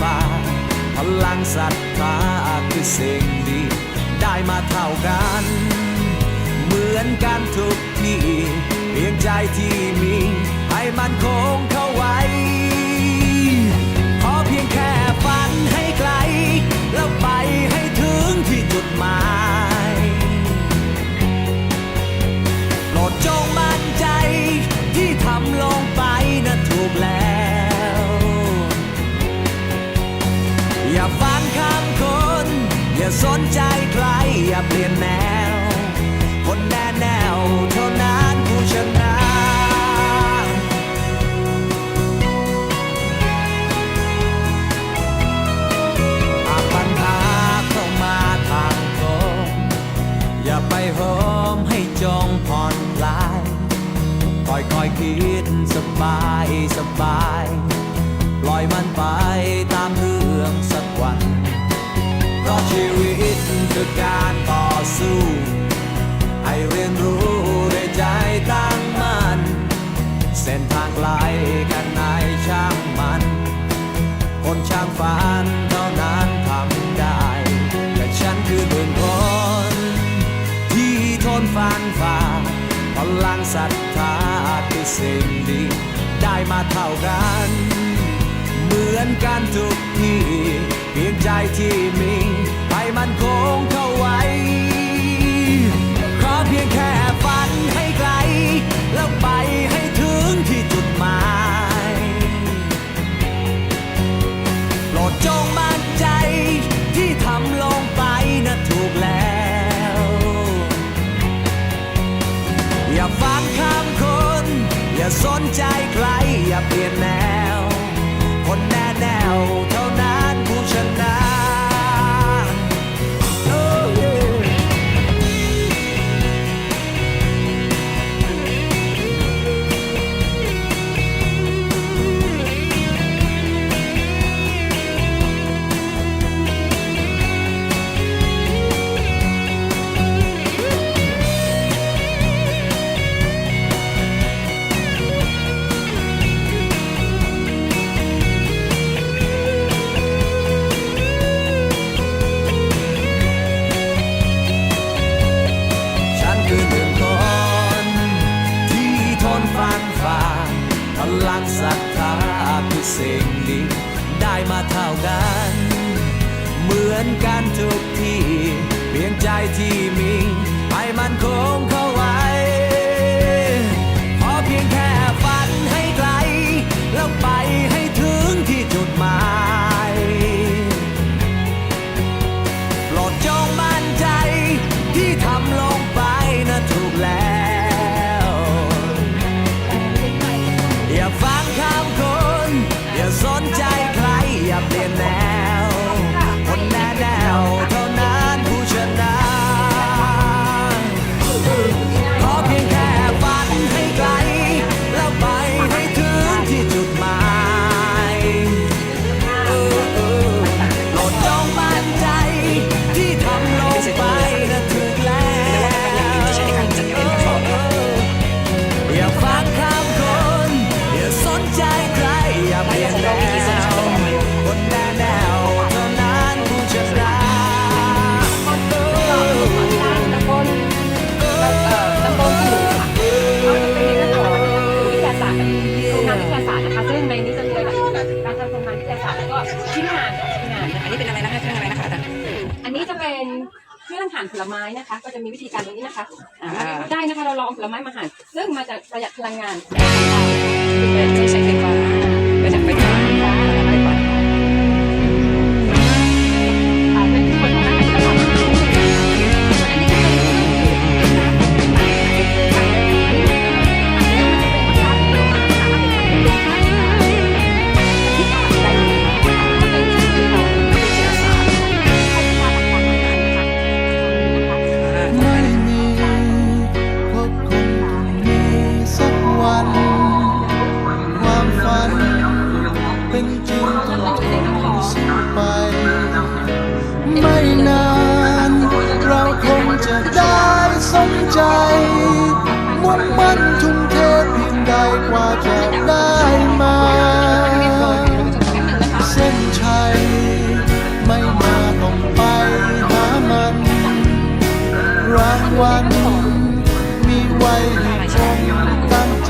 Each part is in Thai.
ฟ้า พลังศรัทธาคือสิ่งดี ได้มาเท่ากัน เหมือนกันทุกที่เพียงใจที่มี ให้มันคงเข้าไว้ ลี่ยนแนวแน่วเท่านั้นผู้ชนะปันพาเข้ามาทางตรงอย่าไปโหมให้จงผ่อนคลายค่อยค่อยคิดสบายสบายปล่อยมันไปตามเรื่อสักวันเพราะชีวิตคืการ ส้นทางไกลกันนายช่างมัน คนช่างฝันเท่านั้นทำได้ แต่ฉันคือหนึ่นคน ที่ทนฟันฝ่าพลังศรัทธาคือสิ่งดี ได้มาเท่ากัน เหมือนกันทุกทีเพียงใจที่มีให้มันคงเข้าไว้ขอเพียงแค่ สิ่งดีได้มาเท่ากัน เหมือนกันทุกที่ เพียงใจที่มี ให้มันคงเข้า หั่นผลไม้นะคะ ก็จะมีวิธีการตรงนี้นะคะได้นะคะเราลองผลไม้มาหั่นซึ่งมาจากประหยัดพลังงานใช่ไฟฟ้า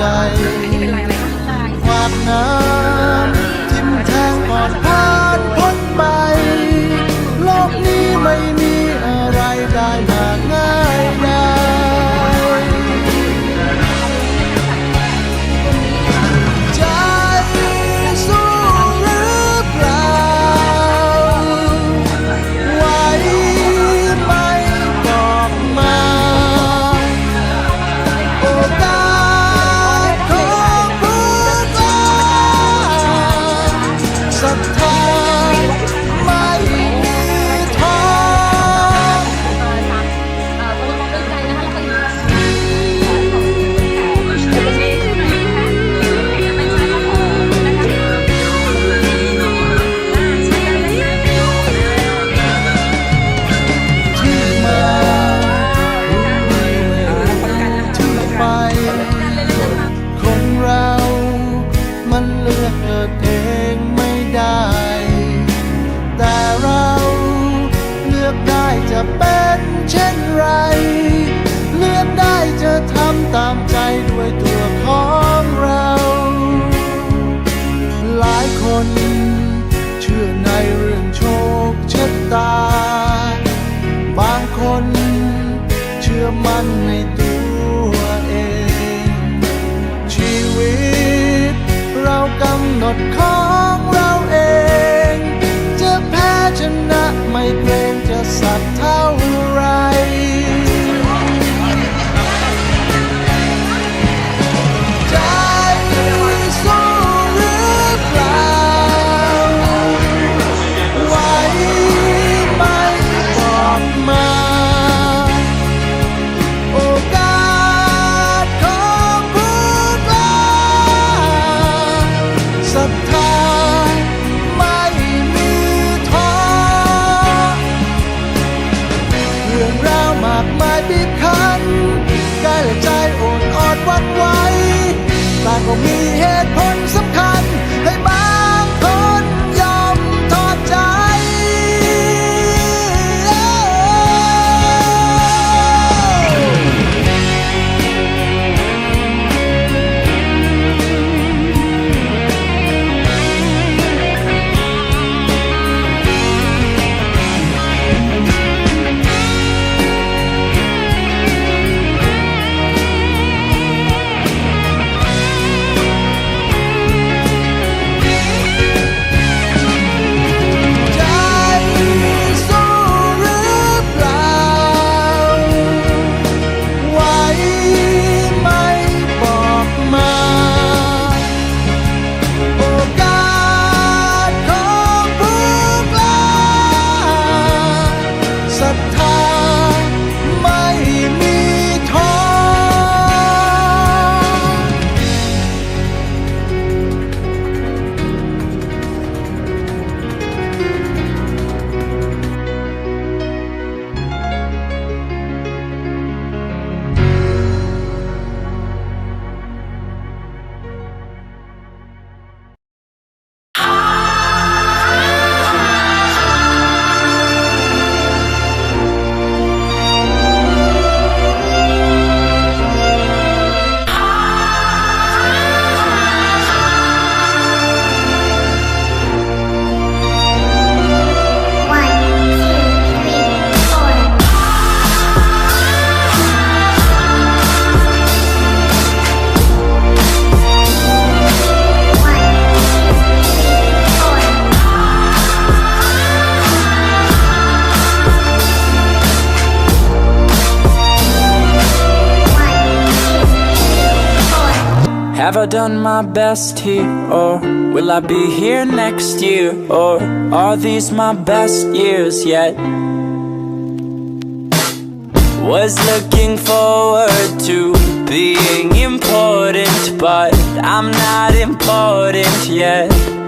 ใจวามน้ำ do it do être Have I done my best here? Or will I be here next year? Or are these my best years yet? Was looking forward to being important But I'm not important yet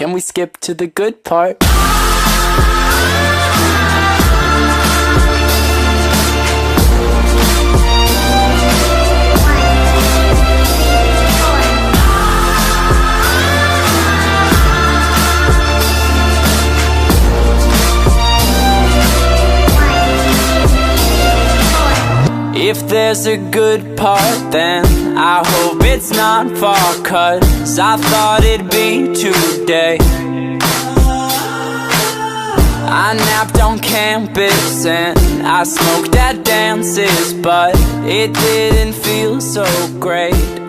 Can we skip to the good part? If there's a good part, then I hope it's not far. 'Cause I thought it'd be today. I napped on campus and I smoked at dances, but it didn't feel so great.